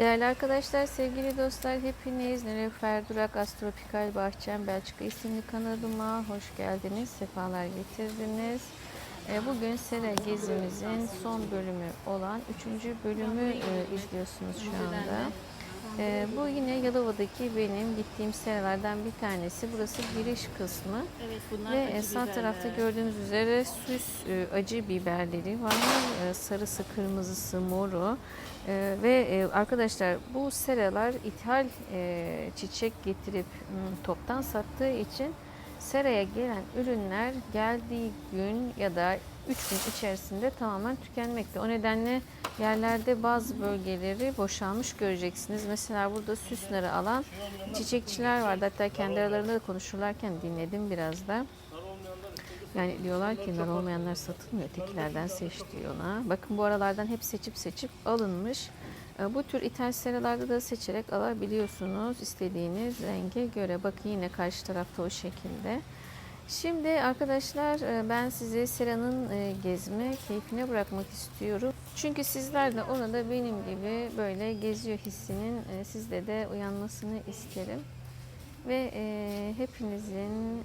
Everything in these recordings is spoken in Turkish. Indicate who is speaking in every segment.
Speaker 1: Değerli arkadaşlar, sevgili dostlar, hepiniz Nilüfer Durak Astropikal Bahçem Belçika isimli kanalıma hoş geldiniz, sefalar getirdiniz. E, Bugün Sera gezimizin son bölümü olan 3. bölümü e, izliyorsunuz şu anda. E, Bu yine Yalova'daki benim gittiğim seralardan bir tanesi. Burası giriş kısmı.
Speaker 2: Evet bunlar
Speaker 1: Ve
Speaker 2: acı
Speaker 1: e, sağ
Speaker 2: biberler.
Speaker 1: tarafta gördüğünüz üzere süs e, acı biberleri var. E, Sarısı, kırmızısı, moru. E, Ve e, arkadaşlar bu seralar ithal e, çiçek getirip m, toptan sattığı için seraya gelen ürünler geldiği gün ya da 3 gün içerisinde tamamen tükenmekte. O nedenle yerlerde bazı bölgeleri boşalmış göreceksiniz. Mesela burada süsleri alan çiçekçiler vardı. Hatta kendi aralarında da konuşurlarken dinledim biraz da. Yani diyorlar ki nar olmayanlar satılmıyor. Ötekilerden seç diyor ona. Bakın bu aralardan hep seçip seçip alınmış. E, Bu tür ithal seralarda da seçerek alabiliyorsunuz istediğiniz renge göre. Bakın yine karşı tarafta o şekilde. Şimdi arkadaşlar e, ben sizi seranın e, gezme keyfine bırakmak istiyorum. Çünkü sizler de orada benim gibi böyle geziyor hissinin sizde de uyanmasını isterim. Ve hepinizin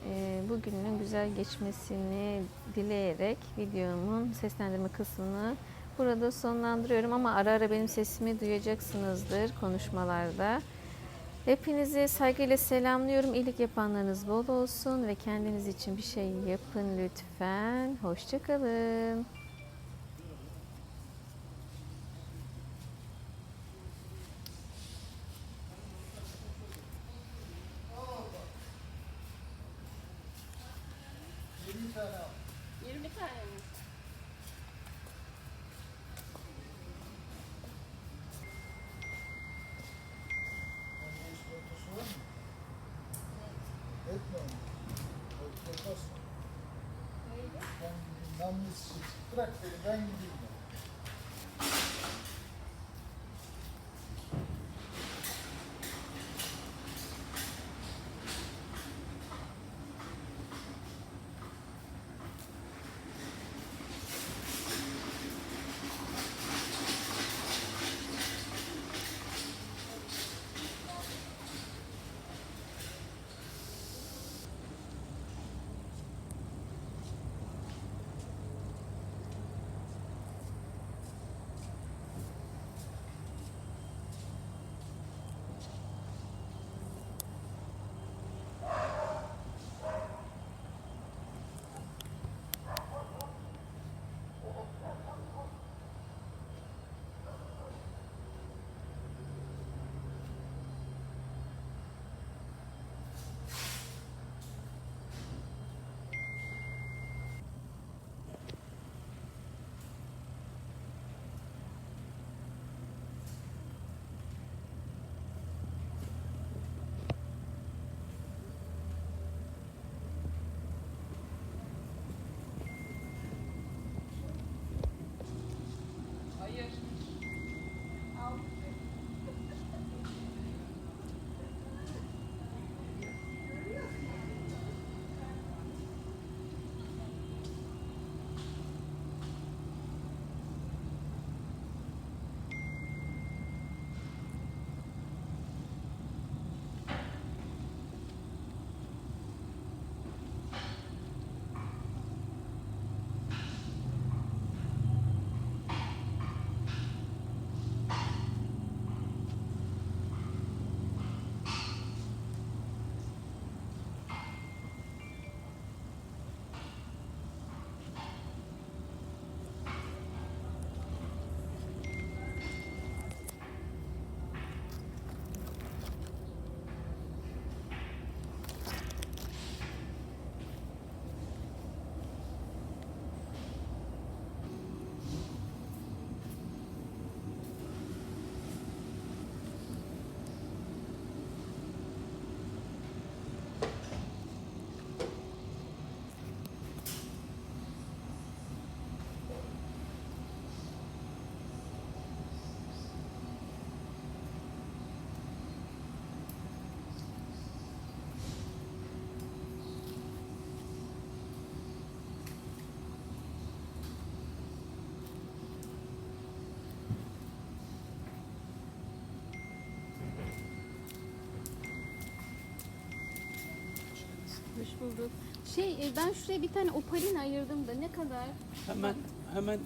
Speaker 1: bugünün güzel geçmesini dileyerek videomun seslendirme kısmını burada sonlandırıyorum. Ama ara ara benim sesimi duyacaksınızdır konuşmalarda. Hepinizi saygıyla selamlıyorum. İyilik yapanlarınız bol olsun ve kendiniz için bir şey yapın lütfen. Hoşçakalın.
Speaker 2: Yirmi tane mi?
Speaker 3: Bırak beni ben gideyim.
Speaker 2: Bulduk. Şey e, ben şuraya bir tane opalin ayırdım da ne kadar?
Speaker 4: Hemen hemen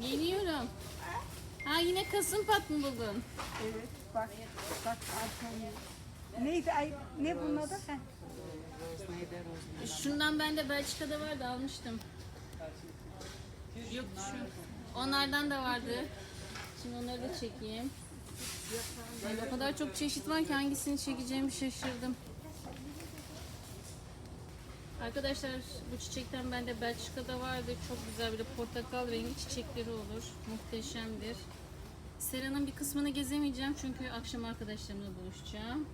Speaker 2: Geliyorum. Ha yine kasımpat mı buldun?
Speaker 5: Evet bak bak arkaya. Neydi ay ne bunun adı? Heh.
Speaker 2: Şundan bende Belçika'da vardı almıştım. Yok şu. Onlardan da vardı. Şimdi onları da çekeyim. Yani o kadar çok çeşit var ki hangisini çekeceğimi şaşırdım. Arkadaşlar bu çiçekten bende Belçika'da vardı. Çok güzel bir de portakal rengi çiçekleri olur. Muhteşemdir. Sera'nın bir kısmını gezemeyeceğim çünkü akşam arkadaşlarımla buluşacağım.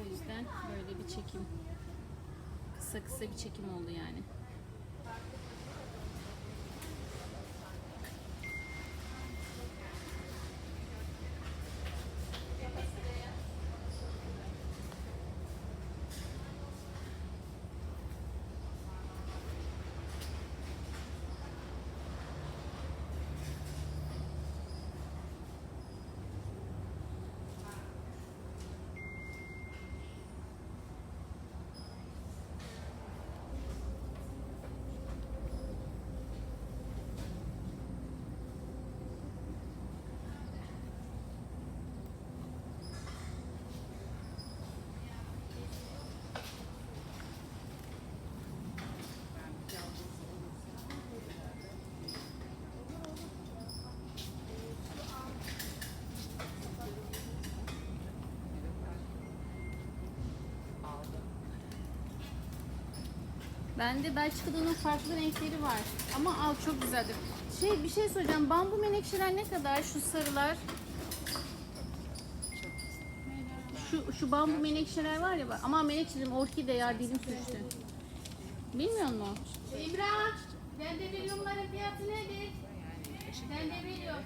Speaker 2: O yüzden böyle bir çekim. Kısa kısa bir çekim oldu yani. Bende Belçika'da farklı renkleri var. Ama al çok güzeldir. Şey bir şey söyleyeceğim. Bambu menekşeler ne kadar şu sarılar? Şu şu bambu menekşeler var ya. Ama menekşelerim orkide ya dilim sürçtü. Bilmiyor musun? İmran, ben de veriyorumların fiyatı nedir? Ben de veriyorum.